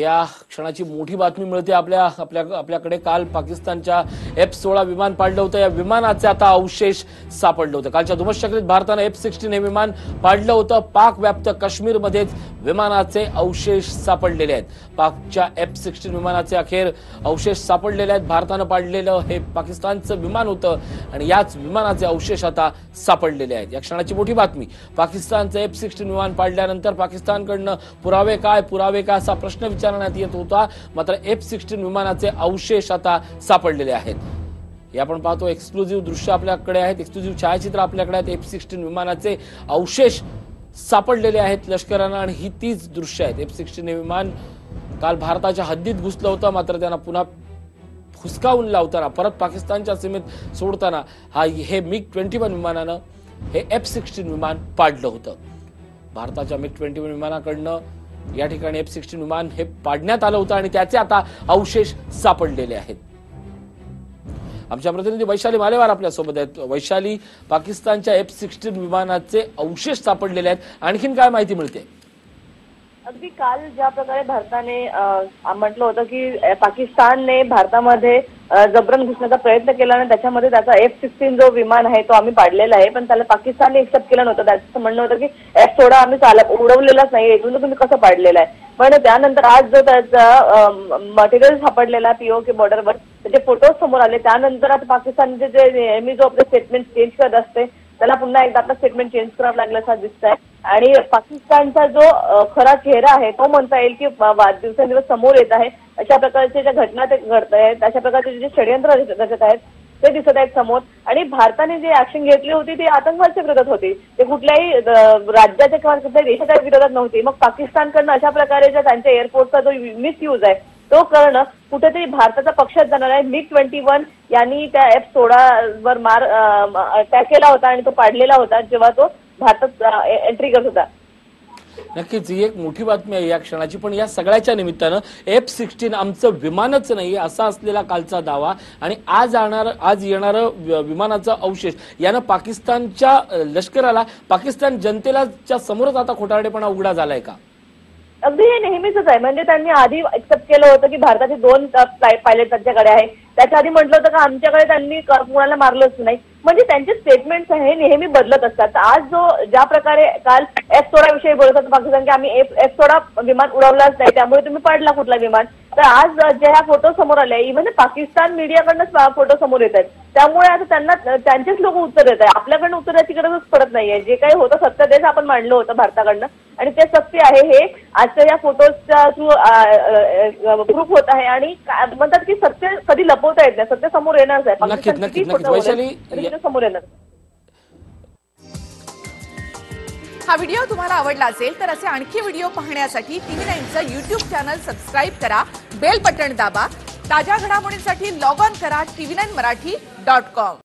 या क्षणाची मोठी बातमी मिळते आपल्या आपल्या आपल्याकडे. काल पाकिस्तानच्या एफ सोळा विमान पाडलं होतं. या विमानाचे आता अवशेष सापडलं होतं. कालच्या धुमश्चक्रीत भारतानं एफ सिक्स्टीन हे विमान पाडलं होतं. पाक व्याप्त काश्मीरमध्येच विमानाचे अवशेष सापडलेले आहेत. पाकच्या एफ सिक्स्टीन विमानाचे अखेर अवशेष सापडलेले आहेत. भारतानं पाडलेलं हे पाकिस्तानचं विमान होतं आणि याच विमानाचे अवशेष आता सापडलेले आहेत. या क्षणाची मोठी बातमी. पाकिस्तानचं एफ सिक्स्टीन विमान पाडल्यानंतर पाकिस्तानकडनं पुरावे काय पुरावे काय असा प्रश्न विचारण्यात येत होता. मात्र एफ सिक्स्टीन विमानाचे अवशेष आता सापडलेले आहेत. हे आपण पाहतो एक्सक्लुझिव्ह दृश्य आपल्याकडे आहेत. एक्सक्लुझिव्ह छायाचित्र आपल्याकडे आहेत. एफ सिक्स्टीन विमानाचे अवशेष सापडलेले आहेत लष्करानं आणि ही तीच दृश्य आहेत. एफ सिक्स्टीन हे विमान काल भारताच्या हद्दीत घुसलं होतं. मात्र त्यांना पुन्हा हुसकावून लावताना परत पाकिस्तानच्या सीमेत सोडताना हा हे मिग ट्वेंटी वन विमानानं हे एफ सिक्स्टीन विमान पाडलं होतं. भारताच्या मिग ट्वेंटी वन विमानाकडनं या ठिकाणी एफ सिक्स्टीन विमान हे पाडण्यात आलं होतं आणि त्याचे आता अवशेष सापडलेले आहेत. आमच्या प्रतिनिधी वैशाली मालेवार आपल्यासोबत आहेत. वैशाली पाकिस्तानच्या एफ सिक्स्टीन विमानाचे अवशेष सापडलेले आहेत. आणखीन काय माहिती मिळते? अगदी काल ज्या प्रकारे भारताने म्हटलं होतं की पाकिस्तानने भारतामध्ये जबरन घुसण्याचा प्रयत्न केला आणि त्याच्यामध्ये त्याचा एफ सिक्स्टीन जो विमान आहे तो आम्ही पाडलेला आहे पण त्याला पाकिस्तानने एक्सेप्ट केलं नव्हतं. त्याचं म्हणणं होतं की एफ सोळा आम्ही चाल उडवलेलाच नाही इथून तुम्ही कसं पाडलेलं आहे? पण त्यानंतर आज जो त्याचा मटेरियल सापडलेला पीओके बॉर्डरवर त्याचे फोटोज समोर आले. त्यानंतर आता पाकिस्तानचे जे नेहमी जो आपले स्टेटमेंट चेंज करत असते त्याला पुन्हा एकदा आता स्टेटमेंट चेंज करावं लागल्याचा दिसत आहे आणि पाकिस्तानचा जो खरा चेहरा आहे तो म्हणता येईल की दिवसेंदिवस समोर येत आहे. अशा प्रकारच्या ज्या घटना ते घडत आहेत अशा प्रकारचे जे षडयंत्र रचत आहेत ते दिसत आहेत समोर. आणि भारताने जे ऍक्शन घेतली होती ती आतंकवादच्या विरोधात होती. ते कुठल्याही राज्याच्या किंवा कुठल्याही देशाच्या विरोधात नव्हती. मग पाकिस्तानकडनं अशा प्रकारे ज्या त्यांच्या एअरपोर्टचा जो मिसयूज आहे तो करणं कुठेतरी भारताचा पक्षात जाणार आहे. मिग ट्वेंटी वन यांनी त्या एफ सोळा वर मार अटॅक केला होता आणि तो पाडलेला होता जेव्हा तो भारतात एंट्री करत होता. नक्कीच ही एक मोठी बातमी आहे या क्षणाची. पण या सगळ्याच्या निमित्तानं एफ सिक्स्टीन आमचं विमानच नाही असा असलेला कालचा दावा. आणि आज आणणार आज येणारं विमानाचं अवशेष यानं पाकिस्तानच्या लष्कराला पाकिस्तान जनतेला समोरच आता खोटारडेपणा उघडा झालाय का? अगदी हे नेहमीच आहे. म्हणजे त्यांनी आधी एक्सेप्ट केलं होतं की भारताचे दोन पायलट त्यांच्याकडे आहे त्याच्या आधी म्हटलं होतं का आमच्याकडे त्यांनी कुणाला मारलंच नाही. म्हणजे त्यांचे स्टेटमेंट्स हे नेहमी बदलत असतात. आज जो ज्या प्रकारे काल एफ सोळा विषयी बोलत होता पाकिस्तान की आम्ही एफ सोळा विमान उडवलाच नाही त्यामुळे तुम्ही पाडला कुठला विमान? तर आज जे ह्या फोटो समोर आले इव्हन पाकिस्तान मीडियाकडनंच फोटो समोर येत आहेत. त्यामुळे आता त्यांना त्यांचेच लोक उत्तर देत आहे आपल्याकडनं उत्तर द्यायची गरजच पडत नाहीये. जे काही होतं सत्य देश आपण मांडलं होतं भारताकडनं. आणि ते सत्य आहे हे. आजच्या या फोटोजच्या थ्रू प्रूफ होत आहे आणि म्हणतात की सत्य कधी लपवता येत नाही. सत्य समोर येणारच आहे. नक्कीच, नक्कीच, नक्कीच. समोर येणार. हा व्हिडिओ तुम्हाला आवडला असेल तर असे आणखी व्हिडिओ पाहण्यासाठी टीव्ही नाईनचं युट्यूब चॅनल सबस्क्राईब करा बेल बटण दाबा ताज्या घडामोडींसाठी लॉग ऑन करा TV nine Marathi dot com